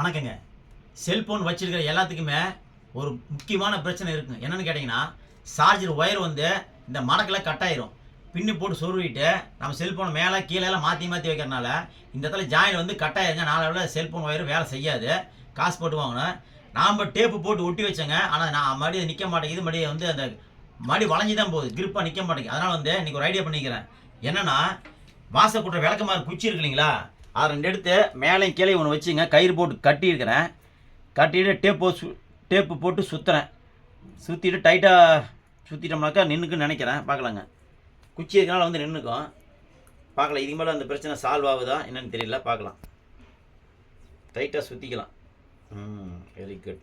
வணக்கங்க. செல்போன் வச்சிருக்கிற எல்லாத்துக்குமே ஒரு முக்கியமான பிரச்சனை இருக்குங்க. என்னென்னு கேட்டிங்கன்னா சார்ஜர் ஒயர் வந்து இந்த மடக்கில் கட் ஆயிரும். பின்னு போட்டு சொருவிட்டு நம்ம செல்போனை மேலே கீழே எல்லாம் மாற்றி மாற்றி வைக்கிறனால இந்த இடத்துல ஜாயின் வந்து கட் ஆயிருங்க. நாளவில் செல்போன் ஒயர் வேலை செய்யாது. காசு போட்டு வாங்கணும். நாம் டேப்பு போட்டு ஒட்டி வச்சேங்க. ஆனால் நான் மறுபடியும் நிற்க மாட்டேங்குது. மறுபடியும் வந்து அந்த மடி வளைஞ்சி தான் போகுது கிரிப்பாக நிற்க மாட்டேங்குது. அதனால் வந்து இன்றைக்கி ஒரு ஐடியா பண்ணிக்கிறேன். என்னென்னா வாசல் கூட்டுற விளக்கமாக குச்சி இருக்கு இல்லைங்களா? அதை ரெண்டு எடுத்து மேலேயும் கீழே ஒன்று வச்சுங்க. கயிறு போட்டு கட்டியிருக்கிறேன். கட்டிட்டு டேப்பு சு டேப்பு போட்டு சுற்றுறேன் சுற்றிட்டு டைட்டாக சுற்றிட்டோம்னாக்கா நின்றுக்குன்னு நினைக்கிறேன். பார்க்கலாங்க. குச்சி இருக்கனால வந்து நின்றுக்கும் பார்க்கலாம். இதுக்கு மேலே அந்த பிரச்சனை சால்வ் ஆகுதா? என்னன்னு தெரியல. பார்க்கலாம். டைட்டாக சுற்றிக்கலாம் ம் வெரி குட்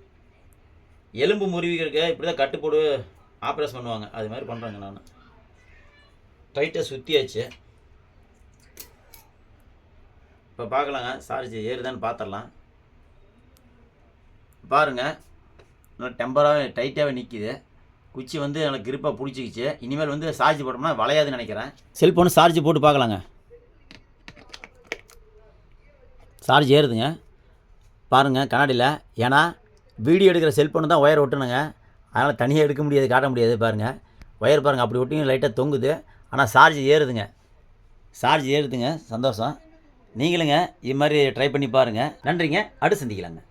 எலும்பு முறிவுகளுக்கு இப்படி தான் கட்டுப்போடு ஆப்ரேஷன் பண்ணுவாங்க. அது மாதிரி பண்ணுறேங்க நான். டைட்டாக சுற்றியாச்சு இப்போ பார்க்கலாங்க. சார்ஜ் ஏறுதான்னு பார்த்துடலாம். பாருங்க. நல்லா டெம்பராக டைட்டாகவே நிற்கிது குச்சி வந்து எனக்கு கிரிப்பாக பிடிச்சிக்கிச்சு. இனிமேல் வந்து சார்ஜ் போட்டோம்னா வளையாதுன்னு நினைக்கிறேன். செல்ஃபோனு சார்ஜ் போட்டு பார்க்கலாங்க. சார்ஜ் ஏறுதுங்க. பாருங்கள் கண்ணாடியில். ஏன்னா வீடியோ எடுக்கிற செல்ஃபோனு தான் ஒயர் ஒட்டணுங்க. அதனால் தனியாக எடுக்க முடியாது காட்ட முடியாது பாருங்கள் ஒயர் பாருங்கள் அப்படி ஒட்டியும் லைட்டாக தொங்குது. ஆனால் சார்ஜ் ஏறுதுங்க. சார்ஜ் ஏறுதுங்க. சந்தோஷம். நீங்களுங்க இது மாதிரி ட்ரை பண்ணி பாருங்கள் நன்றிங்க. அடுத்து சந்திக்கலாங்க.